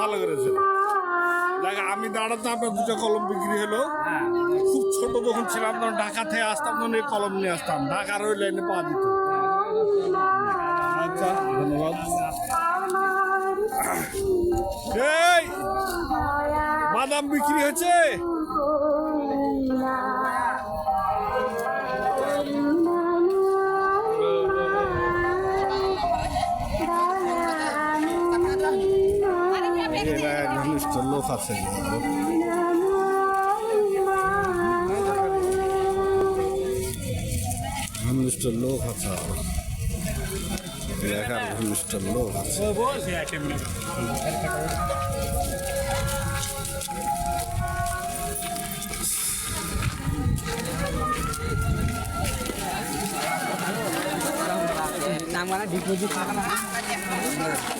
ভালো করেছে। দেখ, আমি দাঁড়াতে আপনার দুটো কলম বিক্রি হলো। খুব ছোট যখন ছিলাম, তখন ঢাকা থেকে আসতাম, তখন এই কলম নিয়ে আসতাম। ঢাকার ওই লাইনে পাওয়া যেত আচ্ছা ধন্যবাদ। এই, বাদাম বিক্রি হচ্ছে? এরা ঘনিষ্ঠ লোক আছে ঘনিষ্ঠ লোক আছে। এলাকার ঘনিষ্ঠ লোক আছে।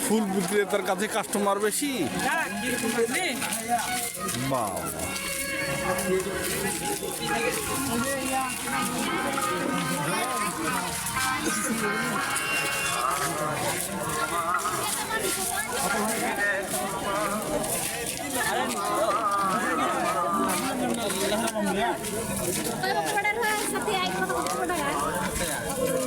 ফুল বিক্রেতার কাছে কাস্টমার বেশি বাবা Kalau order ha, satu ay ko ko order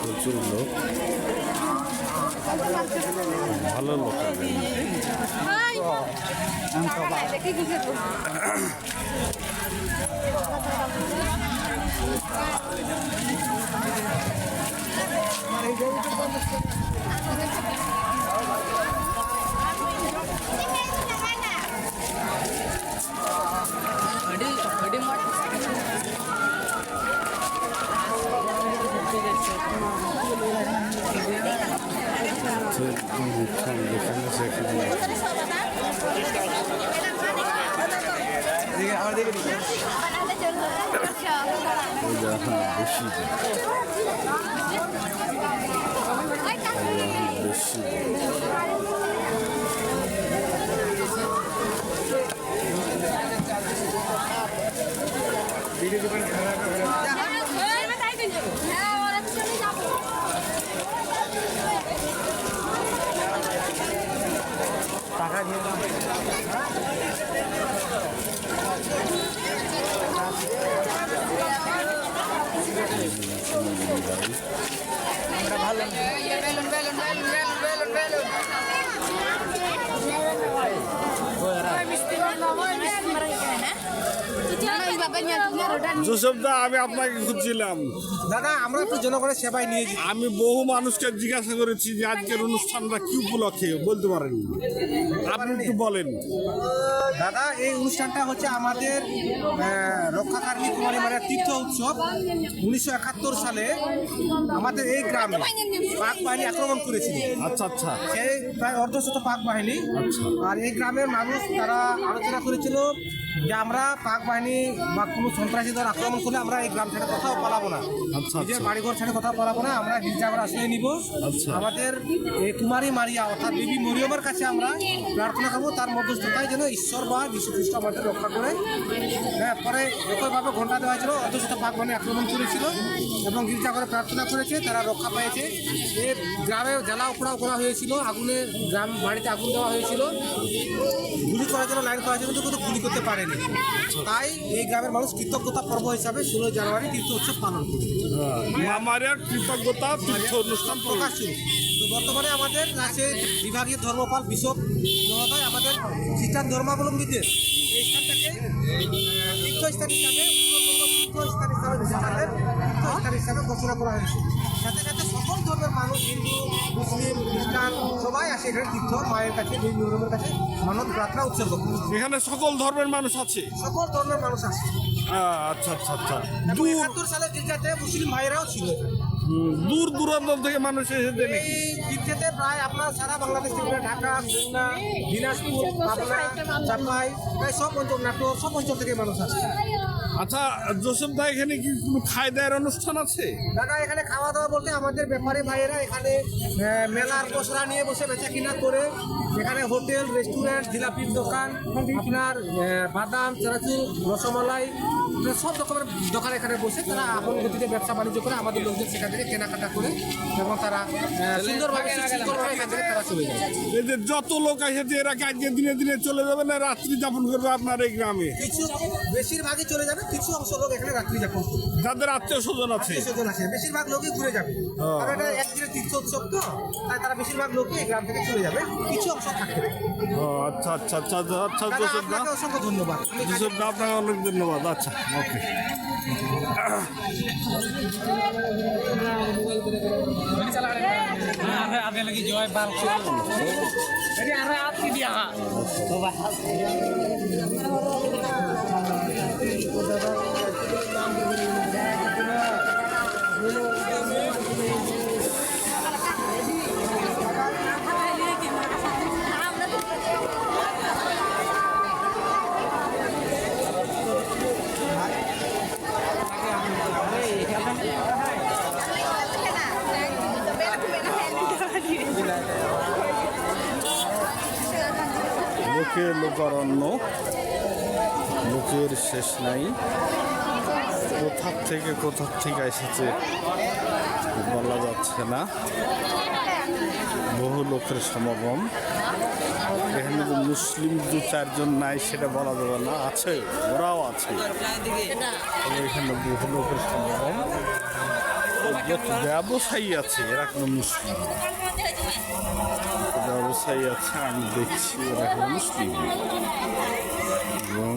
প্রচুর লোক ভালো লোক. দেখি কিছু যেখানে সেখানে আমার দিকে Ada contoh. ওই যে এখন বেশি দেয়। Ay, tak. ওই এখন বেশি দেয়। Ay, matay din. Ha, wala sa ni japo. টাকা দিয়ে দাও জোসেফ আমি আপনাকে খুঁজছিলাম। দাদা আমরা তো জনগণের সেবায় নিয়েছি আমি বহু মানুষকে জিজ্ঞাসা করেছি যে আজকের অনুষ্ঠানটা কি উপলক্ষে বলতে পারেন আপনি একটু বলেন। দাদা এই অনুষ্ঠানটা হচ্ছে আমাদের রক্ষাকারী কুমারী মারা তীর্থ উৎসব। উনিশশো একাত্তর সালে আমাদের এই গ্রামে পাক বাহিনী আক্রমণ করেছিল। আচ্ছা আচ্ছা। সেই প্রায় অর্ধশত পাক বাহিনী। আর এই গ্রামের মানুষ তারা আলোচনা করেছিল যে আমরা পাক বাহিনী বা কোনো সন্ত্রাসী দল আক্রমণ করলে আমরা এই গ্রাম থেকে কোথাও পালাবো না। আচ্ছা, নিজের আচ্ছা। বাড়িঘর ছেড়ে কোথাও পালাবো না আমরা গির্জাঘর আশ্রয় নিব আচ্ছা। আমাদের কুমারী মারিয়া অর্থাৎ দেবী মরিয়মের কাছে আমরা প্রার্থনা করব তার মধ্যস্থতায় যেন ঈশ্বর বা যীশু খ্রিস্ট আমাদের রক্ষা করে হ্যাঁ পরে একইভাবে ঘণ্টা দেওয়া হয়েছিল পাক বাহিনী আক্রমণ করেছিল এবং গির্জাঘরে প্রার্থনা করেছে তারা রক্ষা পেয়েছে এই গ্রামে জ্বালা উপড়াও করা হয়েছিল আগুনে গ্রাম বাড়িতে আগুন দেওয়া হয়েছিল গুলি করার জন্য লাইন করার জন্য কিন্তু গুলি করতে পারেনি। তাই এই গ্রামের মানুষ কৃতজ্ঞতা পর্ব হিসাবে ষোলোই জানুয়ারি তীর্থ উৎসব পালন করে। কৃতজ্ঞতা তীর্থ অনুষ্ঠান প্রকাশ শুরু। তো বর্তমানে আমাদের আছে বিভাগীয় ধর্মপাল বিশপ মহোদয় আমাদের খ্রিস্টান ধর্মাবলম্বীদের এই স্থানটাকে তীর্থস্থান হিসাবে তীর্থস্থান হিসাবে তীর্থস্থান হিসাবে ঘোষণা করা হয়েছে। সাথে সাথে সকল ধর্মের মানুষ হিন্দু সবাই আসে এখানে তীর্থ মায়ের কাছে দেবী মরমের কাছে মানত প্রার্থনা উৎসর্গ এখানে সকল ধর্মের মানুষ আছে সকল ধর্মের মানুষ আহ, আচ্ছা আচ্ছা আচ্ছা একাত্তর সালের গির্জাতে মুসলিম ভাইরাও ছিল দূর দূরান্ত থেকে মানুষ এসে এই গির্জাতে প্রায় আপনার সারা বাংলাদেশ থেকে ঢাকা খুলনা দিনাজপুর পাবনা চাপাই প্রায় সব অঞ্চল নাটোর সব অঞ্চল থেকে মানুষ আসছে আচ্ছা জোসেফ দা এখানে কি কোনো খাওয়া দায়ের অনুষ্ঠান আছে? দাদা, এখানে খাওয়া দাওয়া বলতে আমাদের ব্যাপারী ভাইয়েরা এখানে মেলার পসরা নিয়ে বসে বেচা কিনা করে এখানে হোটেল রেস্টুরেন্ট জিলাপির দোকান আপনার বাদাম চানাচুর রসমালাই সব রকমের দোকান এখানে বসে তারা আপন গতিতে ব্যবসা বাণিজ্য করে আমাদের লোকজন সেখান থেকে কেনাকাটা করে এবং তারা সুন্দরভাবে এখান থেকে তারা চলে যায়। এই যে যত লোক এসেছে এরা কি আজকে দিনে দিনে চলে যাবে না রাত্রি যাপন করবে আপনার এই গ্রামে? কিছু বেশিরভাগই চলে যাবে কিছু অংশ লোক এখানে রাত্রি যাপন করবে। যাদের আত্মীয় স্বজন আছে। বেশিরভাগ লোকই ঘুরে যাবে। কারণ এটা একদিনের তীর্থ উৎসব তো তাই তারা বেশিরভাগ লোকই এই গ্রাম থেকে চলে যাবে। কিছু অংশ থাকবে ও, আচ্ছা আচ্ছা আচ্ছা আচ্ছা, আচ্ছা দাদা জোসেফ দা। আপনাকে অসংখ্য ধন্যবাদ। জোসেফ দা আপনাকে অনেক ধন্যবাদ। আচ্ছা ওকে। আগে লাগি জয় বাল আরে আরে আপনি দিয়া লোকে লোকারণ্য লোকের শেষ নাই। কোথার থেকে কোথার থেকে এসেছে বলা যাচ্ছে না। বহু লোকের সমাগম। এখানে যে মুসলিম দু চারজন নাই সেটা বলা যাবে না, আছে, ওরাও আছে। এখানে বহু লোকের সমাগম। ব্যবসায়ী আছে, এরা কোনো মুসলিম। ব্যবসায়ী আছে আমি দেখছি ওরা মুসলিম। এবং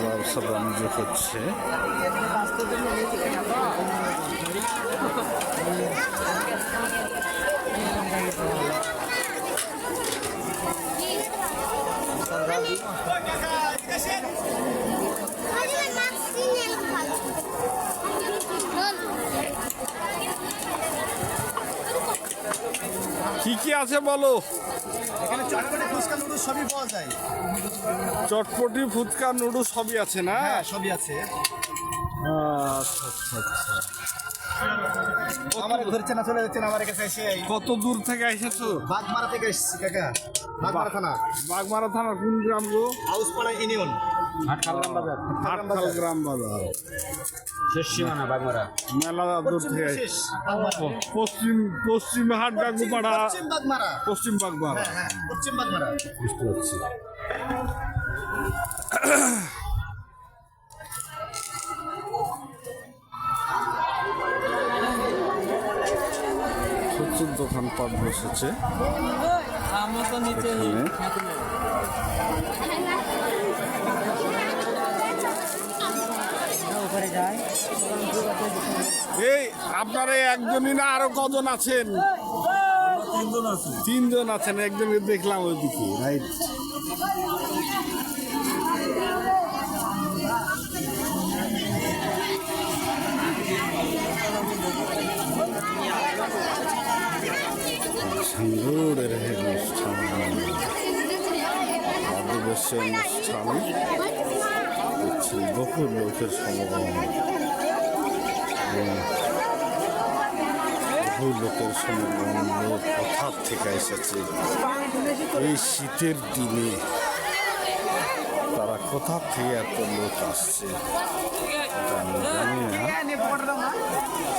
ব্যবসা বাণিজ্য করছে কি কি আছে বলো। এখানে চটপটি ফুচকা নুডলস সবই পাওয়া যায়। চটপটি ফুচকা নুডলস সবই আছে না? হ্যাঁ সবই আছে। আচ্ছা আচ্ছা আচ্ছা। আমার ধরছে না চলে আমার কাছে এসে কত দূর থেকে এসেছ? বাগমারা থেকে এসেছি কাকা। বাগমারা থানা। বাগমারা থানা কোন গ্রাম গো? হাউসপাড়া ইউনিয়ন। আটখাল গ্রাম বাজার। সীমানা বাগমারা। মেলা দূর থেকে পশ্চিম পশ্চিম হাট ডাকুপাড়া পশ্চিম বাগমারা। পশ্চিম বাগমারা। পশ্চিম বাগমারা। বুঝতে পারছি। প্রচুর দোকানপাট বসেছে। আমরা তো নিচে এখানে উপরে যায়। এই আপনারা একজনই না আরও কজন আছেন? তিনজন আছেন। একজনকে দেখলাম ওইদিকে রাইট সুন্দরের অনুষ্ঠান। অনুষ্ঠান। দেখছি বহু লোকের সমাগম বহু লোকের সমাগম লোক কোথার থেকে এসেছে এই শীতের দিনে তারা কোথা থেকে এত লোক আসছে জানি না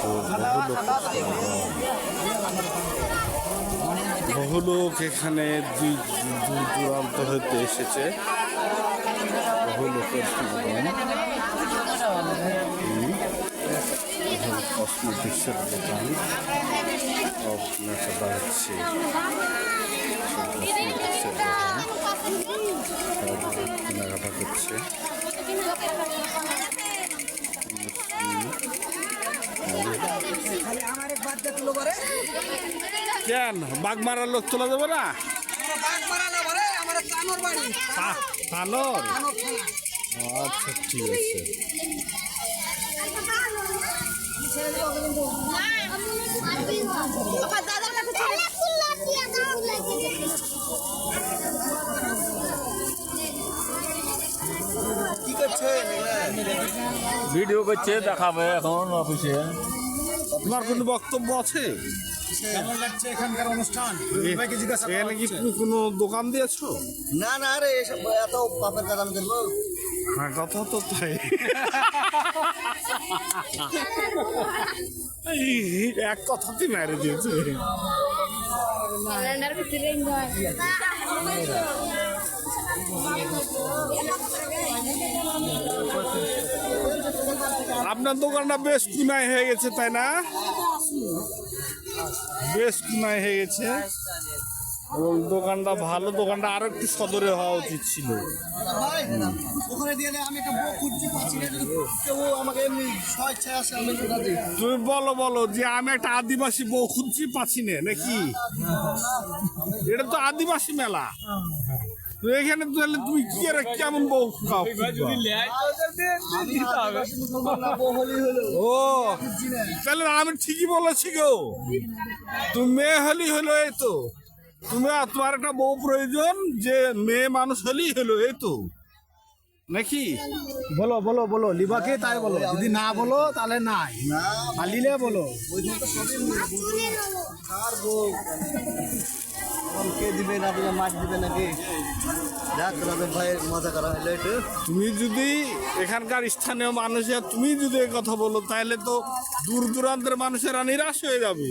বহু লোকের বহু লোক এখানে দুই দূর দূরান্ত হতে এসেছে। বহু লোকের কসমেটিক্সের দোকান সব দেখা যাচ্ছে কসমেটিক্সের দোকান সব কেনাকাটা করছে কেন বাগমারার লোক চলে যাবে না তা- তানোর আচ্ছা ঠিক আছে। ভিডিও করছে দেখাবে এখন অফিসে তোমার কোনো বক্তব্য আছে? কেমন লাগছে এখানকার অনুষ্ঠান? সবাইকে জিজ্ঞাসা এখানে কি তুমি কোনো দোকান দিয়েছ? না না এসব এত পাপের কাজ আমি দেখব হ্যাঁ কথা তো তাই। এক কথাতেই মেরে দিয়েছে। ক্যালেন্ডার আপনার দোকানটা বেশ কুনায় হয়ে গেছে তাই না? বেশ কুনায় হয়ে গেছে। এবং দোকানটা ভালো, দোকানটা আরও একটু সদরে হওয়া উচিত ছিল। তুমি বলো বলো, যে আমি একটা আদিবাসী বউ খুঁজছি পাচ্ছি নাকি? এটা তো আদিবাসী মেলা। এখানে তাহলে তুই কি আর কেমন বউ ও তাহলে আমি ঠিকই বলেছি গো। তুমি মেয়ে হলি হলো এই তো। তুমি তোমার একটা বউ প্রয়োজন যে মেয়ে মানুষ হলেই হলো এই তো। নাকি? বলো বলো বলো লিবাকে তাই বলো। যদি না বলো তাহলে নাই। আর লিলে বলো। কে দিবে না মাছ দিবে নাকি? যাক রাজব ভাই মজা করা হলো একটু। তুমি যদি এখানকার স্থানীয় মানুষের তুমি যদি এই কথা বলো তাহলে তো দূর দূরান্তের মানুষেরা নিরাশ হয়ে যাবে।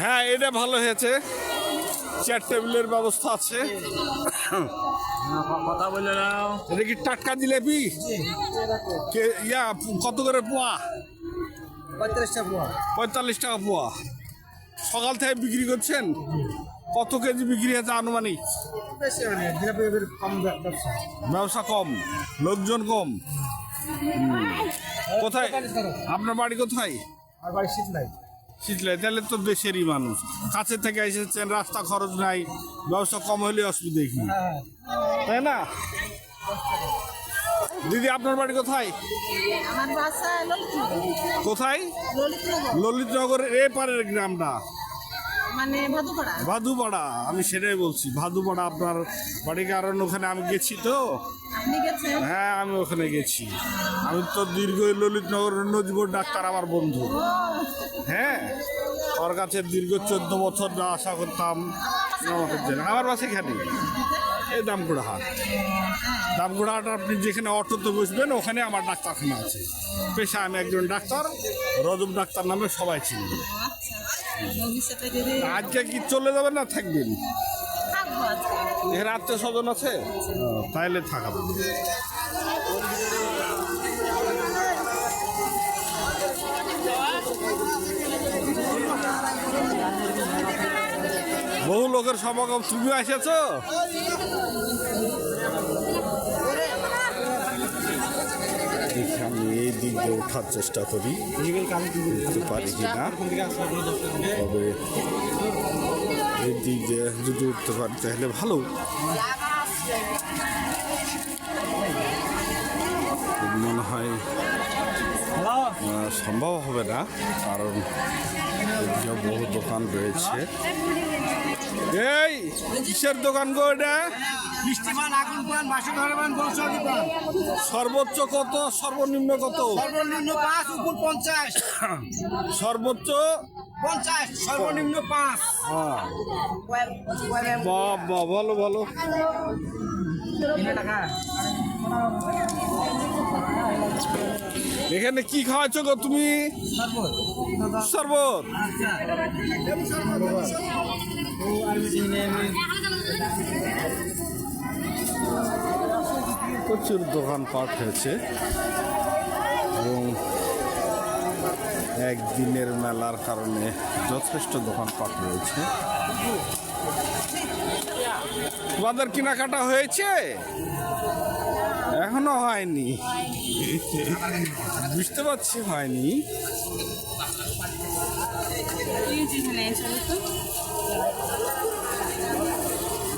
হ্যাঁ এটা ভালো হয়েছে। চেয়ার টেবিলের ব্যবস্থা আছে। কথা বলে নাও। এটা কি টাটকা জিলেপি? কে ইয়া কত করে পোয়া? পঁয়ত্রিশটা পোয়া। পঁয়তাল্লিশ টাকা পোয়া। সকাল থেকে বিক্রি করছেন? কত কেজি বিক্রি হয়েছে আনুমানিক? বেশি মানে জিলাপি কম ব্যবসা। ব্যবসা কম লোকজন কম। কোথায়? আপনার বাড়ি কোথায়? আর বাড়ি শীত শীতলাই তাহলে তো দেশেরই মানুষ। কাছে থেকে এসেছেন রাস্তা খরচ নাই ব্যবসা কম হলে অসুবিধে কি? তাই না? দিদি আপনার বাড়ি কোথায়? আমার বাসা ললিতনগর। কোথায়? ললিতনগর। ললিতনগরের এ পারের গ্রামটা। মানে ভাদুপাড়া? ভাদুপাড়া আমি সেটাই বলছি। ভাদুপাড়া আপনার বাড়ি কারণ ওখানে আমি গেছি তো। হ্যাঁ আমি ওখানে গেছি। আমি তো দীর্ঘ ললিতনগর নজিবুর ডাক্তার আমার বন্ধু। হ্যাঁ ওর কাছে দীর্ঘ চোদ্দ বছর যা আশা করতাম আমার বাসা এখানে এই দামগুড়া হাট। দামগুড়া হাট আপনি যেখানে অটোতে বসবেন ওখানে আমার ডাক্তারখানা আছে। পেশা আমি একজন ডাক্তার রজব ডাক্তার নামে সবাই চিনি। ভবিষ্যতে যদি আজকে কি চলে যাবেন না থাকবেন? এখানে আত্মীয় স্বজন আছে? তাইলে থাকা যাবে। বহু লোকের সমাগম তুমি এসেছ দেখি আমি এই দিক দিয়ে ওঠার চেষ্টা করি। উঠতে পারি কিনা তবে এই দিক দিয়ে যদি উঠতে পারি, তাহলে ভালো। মনে হয় সম্ভব হবে না, কারণ বহু দোকান রয়েছে। এই, কিসের দোকান গো এটা? পান আগুন সর্বোচ্চ কত সর্বনিম্ন কত? সর্বনিম্ন পাঁচ উপর পঞ্চাশ। সর্বোচ্চ? পঞ্চাশ সর্বনিম্ন পাঁচ। হ্যাঁ। বাহ ভালো ভালো। এখানে কি খাওয়াচ্ছ গো তুমি? শরবত। প্রচুর দোকানপাট হয়েছে। এবং একদিনের মেলার কারণে যথেষ্ট দোকানপাট রয়েছে। তোমাদের কেনাকাটা হয়েছে? এখনও হয়নি। বুঝতে পারছি হয়নি ভাইরাল করে দিয়ে দে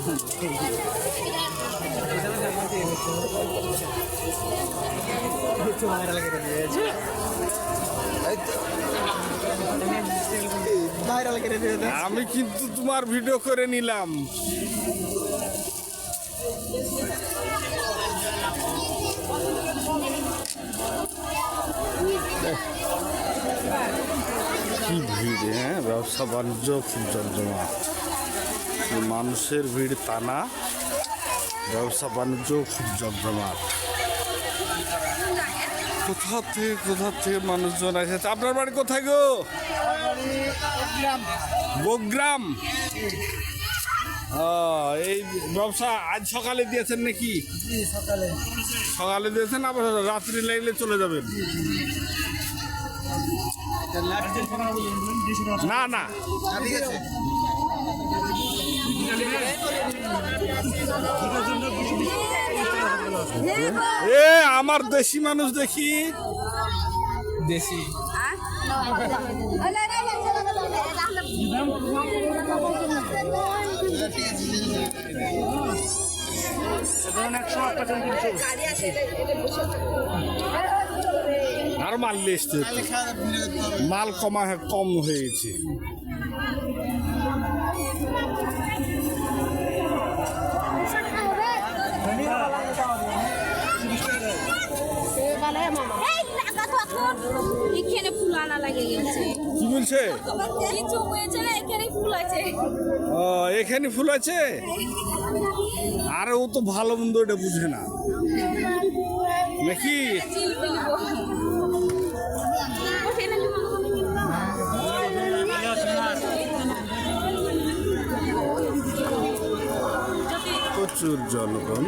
আমি কিন্তু তোমার ভিডিও করে নিলাম। কি ভিড় হ্যাঁ? ব্যবসা বাণিজ্য খুব জমজমা মানুষের ভিড় তা না ব্যবসা বাণিজ্য খুব জমজমাট। কোথা থেকে কোথা থেকে মানুষজন এসেছে? আপনার বাড়ি কোথায় গো? বগ্রাম। এই ব্যবসা আজ সকালে দিয়েছেন নাকি? সকালে সকালে দিয়েছেন, আবার রাত্রি লাগলে চলে যাবেন। না না। এ আমার দেশি মানুষ দেখি। দেশি। আর মাল এসছে মাল কমা কম হয়ে গেছে এখানে ফুল আনা লাগে গেছে। কি বলছে কিছু হয়েছে না? এখানে ফুল আছে। ও এখানে ফুল আছে? আর ও তো ভালো মন্দ এটা বুঝে না। নাকি? প্রচুর জনগণ।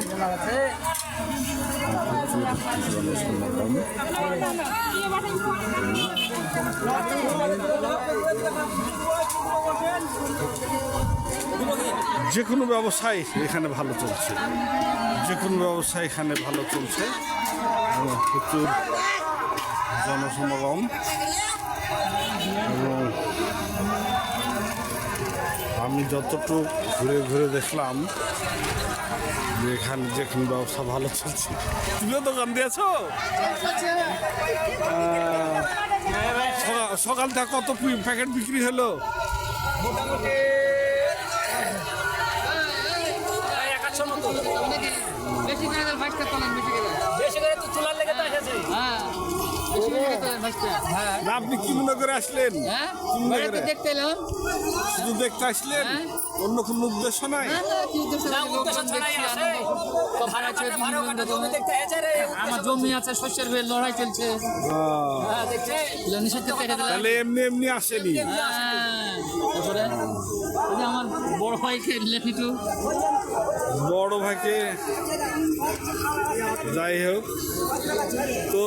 যে কোনো ব্যবসায় এখানে ভালো চলছে। যে কোনো ব্যবসা এখানে ভালো চলছে। প্রচুর জনসমাগম। আমি যতটুকু ঘুরে ঘুরে দেখলাম এখানে যেখানে ব্যবসা ভালো চলছে। তুমিও দোকান দিয়েছ? সকাল থেকে কত প্যাকেট বিক্রি হলো? বেশি না আপনি কি মনে করে আসলেন হ্যাঁ? দেখতে এলাম। শুধু দেখতে আসলেন? অন্য কোনো উদ্দেশ্য নাই। আমার জমি আছে শস্যের বেল লড়াই চলছে। তাহলে এমনি এমনি আসেনি? হ্যাঁ, আমার বড় ভাইকে লেখিটু বড় ভাইকে? যাই হোক। তো